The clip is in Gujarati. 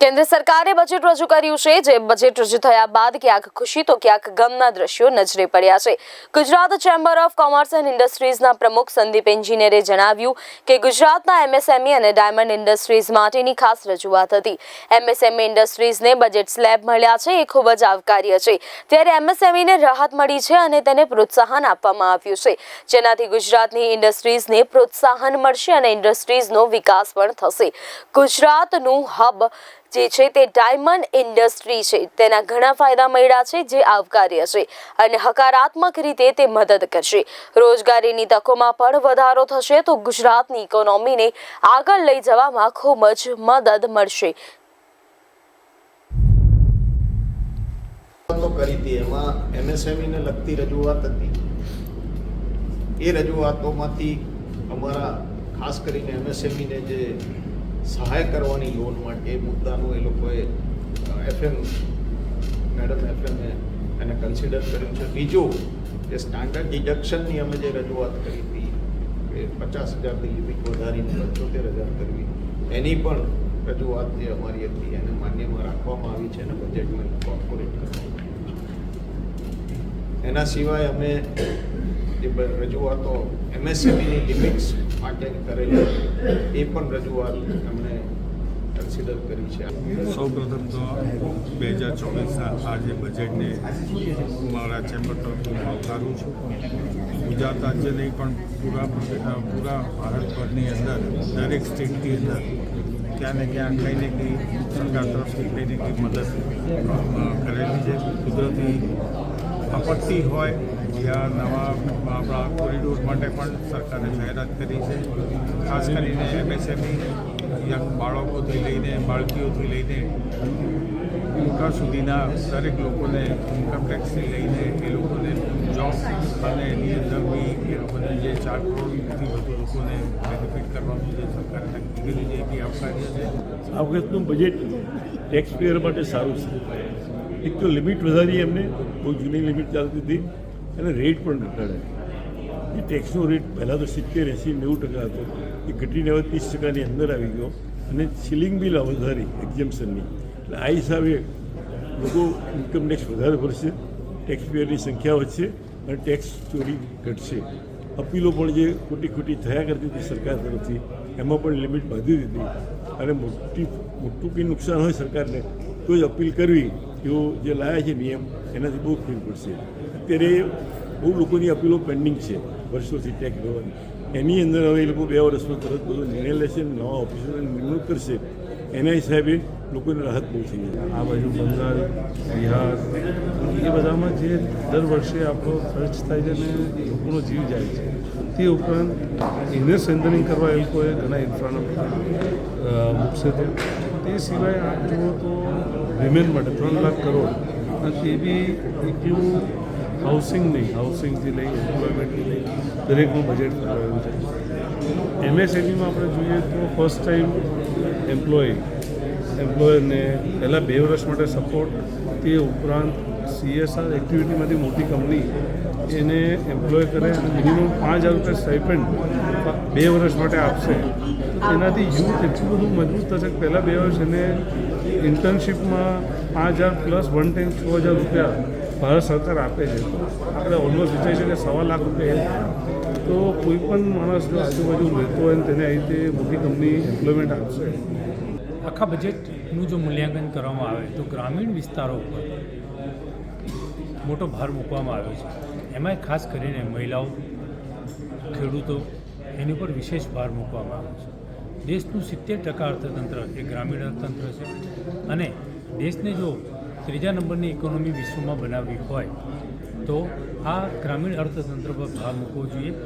કેન્દ્ર સરકારે બજેટ રજૂ કર્યું છે. જે બજેટ રજૂ થયા બાદ ક્યાંક ખુશી તો ક્યાંક ગમના દ્રશ્યો નજરે પડ્યા છે. Gujarat chamber of commerce and ઇન્ડસ્ટ્રીઝના પ્રમુખ સંદીપ એન્જિનિયરે જણાવ્યું કે ગુજરાતના એમએસએમઈ અને ડાયમંડ ઇન્ડસ્ટ્રીઝ માટેની ખાસ રજૂઆત હતી. એમએસએમઈ ઇન્ડસ્ટ્રીઝને બજેટ સ્લેબ મળ્યા છે, એ ખૂબ જ આવકાર્ય છે. ત્યારે એમએસએમઈને રાહત મળી છે અને તેને પ્રોત્સાહન આપવામાં આવ્યું છે. જેનાથી ગુજરાતની ઇન્ડસ્ટ્રીઝને પ્રોત્સાહન મળશે અને ઇન્ડસ્ટ્રીઝનો વિકાસ પણ થશે. ગુજરાતનું હબ જે છે તે ડાયમંડ ઇન્ડસ્ટ્રી છે. તેના ઘણા ફાયદા મળ્યા છે જે આવકાર્ય છે અને હકારાત્મક રીતે તે મદદ કરશે. રોજગારીની તકોમાં પણ વધારો થશે તો ગુજરાતની ઇકોનોમીને આગળ લઈ જવામાં ખૂબ જ મદદ મળશે. એ રજૂઆતોમાંથી અમારા ખાસ કરીને એમએસએમઈને જે સહાય કરવાની લોન માટે એ મુદ્દાનું એ લોકોએ એફએમ મેડમ એફએમને એને કન્સિડર કર્યું છે. બીજું, કે સ્ટાન્ડર્ડ ડિડક્શનની અમે જે રજૂઆત કરી હતી કે પચાસ હજારથી લિમિટ વધારીને પંચોતેર હજાર કરવી, એની પણ રજૂઆત જે અમારી હતી, એને માન્યમાં રાખવામાં આવી છે અને બજેટમાં ઇન્કોર્પોરેટ કરવામાં એના સિવાય અમે જે રજૂઆતો એમએસએમઈની લિમિટ્સ માટે કરેલી એ પણ રજૂઆત અમને કન્સિડર કરી છે. સૌપ્રથમ તો બે હજાર ચોવીસના આ જે બજેટને મારા ચેમ્બર તરફથી આવકારું છું. ગુજરાત રાજ્ય નહીં, પણ પૂરા પૂરા ભારતભરની અંદર, દરેક સ્ટેટની અંદર ક્યાં ને ક્યાં કંઈ ને કંઈ સરકાર તરફથી કંઈ ને કંઈ મદદ કરેલી છે. કુદરતી આપત્તિ હોય જ્યાં નવા આપણા કોરિડોર માટે પણ સરકારે જાહેરાત કરી છે. ખાસ કરીને એમએસએમઈ યંગ બાળકોથી લઈને બાળકીઓથી લઈને ઇન્કમ સુધીના દરેક લોકોને ઇન્કમટેક્સથી લઈને એ લોકોને જોબ અને એની અંદર બી એ લોકોને જે ચાર કરોડથી વધુ લોકોને બેનિફિટ કરવાનું જે સરકારે નક્કી કર્યું છે એ બી આવકાર્ય છે. આ વખતનું બજેટ ટેક્સ માટે સારું છે. એક તો લિમિટ વધારી એમને બહુ જૂની લિમિટ ચાલતી હતી, અને રેટ પણ ઘટાડ્યા એ ટેક્સનો રેટ પહેલાં તો સિત્તેર, એંસી, નેવું ટકા હતો. એ ઘટીને હવે ત્રીસ ટકાની અંદર આવી ગયો અને સિલિંગ બિલ વધારી એક્ઝેમ્શનની એટલે આ હિસાબે લોકો ઇન્કમ ટેક્સ વધારે ભરશે ટેક્સ પેયરની સંખ્યા વધશે અને ટેક્સ ચોરી ઘટશે. અપીલો પણ જે ખોટી ખોટી થયા કરતી હતી સરકાર તરફથી, એમાં પણ લિમિટ બાંધી દીધી. અને મોટી, મોટું કંઈ નુકસાન હોય સરકારને, તો જ અપીલ કરવી. એવો જે લાયા છે નિયમ એનાથી બહુ ફીલ પડશે અત્યારે બહુ લોકોની અપીલો પેન્ડિંગ છે વર્ષોથી ટેક ભરવાની એની અંદર હવે એ લોકો બે વર્ષમાં તરત બધો નિર્ણય લેશે અને નવા ઓફિસરોની નિમણૂક કરશે એના હિસાબે લોકોને રાહત બહુ થઈ જશે આ બાજુ બંગાળ બિહાર એ બધામાં જે દર વર્ષે આપણો ખર્ચ થાય છે ને લોકોનો જીવ જાય છે તે ઉપરાંત એને સેન્ટરિંગ કરવા એ લોકોએ ઘણા ઇન્ફ્રાનો તો તે સિવાય આપ જુઓ તો વિમેન માટે ત્રણ લાખ કરોડ. એ બી એકલું હાઉસિંગ નહીં હાઉસિંગથી લઈ એમ્પ્લોયમેન્ટથી લઈ દરેકનું બજેટ કરાયું છે. એમએસએમઈમાં આપણે જોઈએ તો ફર્સ્ટ ટાઈમ એમ્પ્લોય એમ્પ્લોયરને પહેલાં બે વર્ષ માટે સપોર્ટ તે ઉપરાંત સીએસઆર એક્ટિવિટીમાંથી મોટી કંપની એને એમ્પ્લોય કરે મિનિમમ પાંચ હજાર રૂપિયા સ્ટાઇપેન્ડ બે વર્ષ માટે આપશે. એનાથી યુથ એટલું બધું મજબૂત થશે કે પહેલાં બે વર્ષ એને ઇન્ટર્નશીપમાં પાંચ હજાર પ્લસ વન ટાઈમ છ હજાર રૂપિયા ભારત સરકાર આપે છે. આપણે ઓલમોસ્ટ વિચારી કે સવા લાખ રૂપિયા તો કોઈ પણ માણસ જો આજુબાજુ રહેતો હોય તેને આ રીતે મોટી કંપની એમ્પ્લોયમેન્ટ આપશે. આખા બજેટનું જો મૂલ્યાંકન કરવામાં આવે તો ગ્રામીણ વિસ્તારો ઉપર મોટો ભાર મૂકવામાં આવ્યો છે. એમાંય ખાસ કરીને મહિલાઓ, ખેડૂતો એની ઉપર વિશેષ ભાર મૂકવામાં આવ્યો છે. દેશનું સિત્તેર ટકા અર્થતંત્ર એ ગ્રામીણ અર્થતંત્ર છે અને દેશને જો ત્રીજા નંબરની ઇકોનોમી વિશ્વમાં બનાવવી હોય તો આ ગ્રામીણ અર્થતંત્ર પર ભાર મૂકવો જોઈએ.